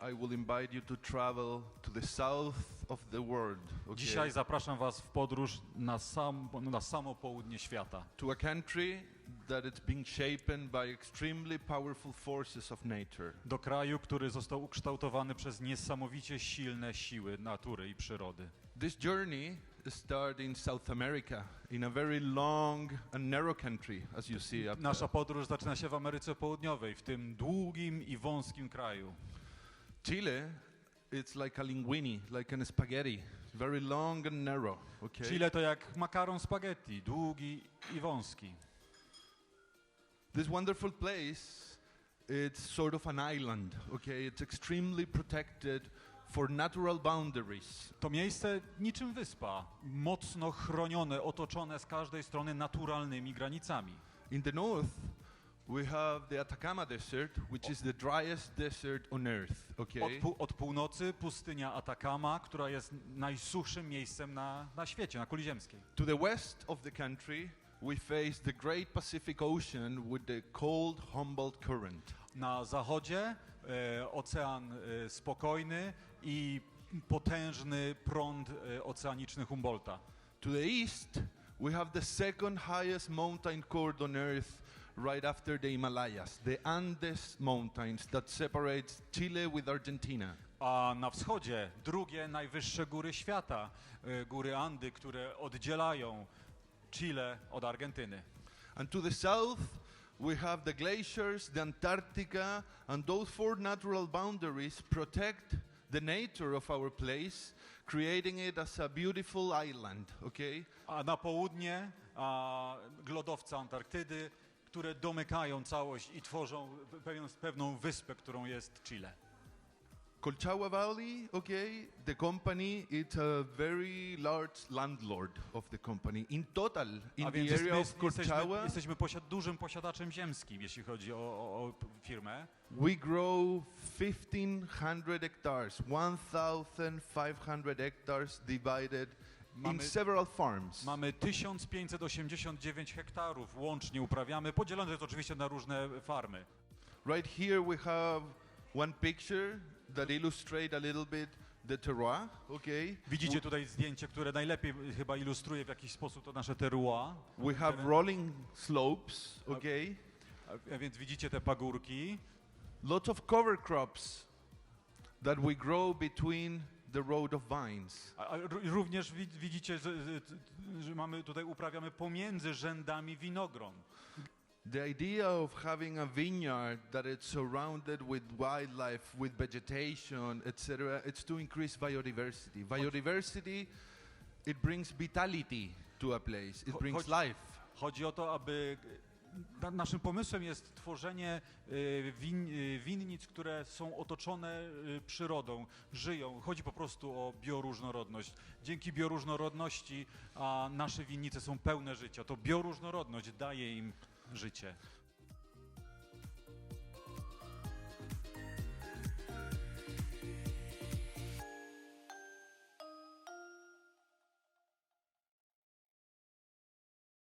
I will invite you to travel to the south of the world. Okay? Dzisiaj zapraszam Was w podróż na, sam, na samo południe świata. To a country that it's being shapen by extremely powerful forces of nature. Do kraju, który został ukształtowany przez niesamowicie silne siły natury i przyrody. This journey started in South America, in a very long and narrow country, as you see up Nasza podróż zaczyna się w Ameryce Południowej, w tym długim i wąskim kraju. Chile, it's like a linguini, like an spaghetti, very long and narrow. Okay. Chile to jak makaron spaghetti, długi i wąski. This wonderful place, it's sort of an island. Okay, it's extremely protected for natural boundaries. To miejsce niczym wyspa, mocno chronione, otoczone z każdej strony naturalnymi granicami. In the north, we have the Atacama Desert, which is the driest desert on earth. Od, Okay. pół, od północy pustynia Atakama, która jest najsuchszym miejscem na, na świecie, na kuli ziemskiej. To the west of the country, we face the Great Pacific Ocean with the cold Humboldt Current. Na zachodzie e, ocean e, spokojny i potężny prąd e, oceaniczny Humboldta. To the east, we have the second highest mountain cord on earth right after the Himalayas, the Andes Mountains that separates Chile with Argentina. A na wschodzie drugie najwyższe góry świata, e, góry Andy, które oddzielają Chile od Argentyny. And to the south, we have the glaciers, the Antarctica, and those four natural boundaries protect the nature of our place, creating it as a beautiful island, okay? A na południe a, Antarktydy, które domykają całość i tworzą pewien, pewną wyspę, którą jest Chile. Colchagua Valley, okay, the company, it's a very large landlord of the company. In total, in A the więc area my of jest, jesteśmy, Colchagua, jesteśmy posiad, dużym posiadaczem ziemskim, jeśli chodzi o, o, o firmę. we grow 1,500 hectares, 1,500 hectares divided in Mamy- several farms. Mamy 1589 hektarów łącznie uprawiamy, podzielone jest oczywiście na różne farmy. Right here we have one picture that illustrate a little bit the terroir, okay? Widzicie tutaj zdjęcie, które najlepiej chyba ilustruje w jakiś sposób to nasze terroir. We have rolling slopes, okay? A- A więc widzicie te pagórki. Lots of cover crops that we grow between the road of vines. A, a ró- również wi- widzicie, że, że, mamy tutaj uprawiamy pomiędzy rzędami winogron. The idea of having a vineyard that it's surrounded with wildlife, with vegetation, etc., it's to increase biodiversity. Biodiversity, it brings vitality to a place. It brings life. Chodzi o to, aby naszym pomysłem jest tworzenie y, win, y, winnic, które są otoczone y, przyrodą, żyją. Chodzi po prostu o bioróżnorodność. Dzięki bioróżnorodności a nasze winnice są pełne życia. To bioróżnorodność daje im życie.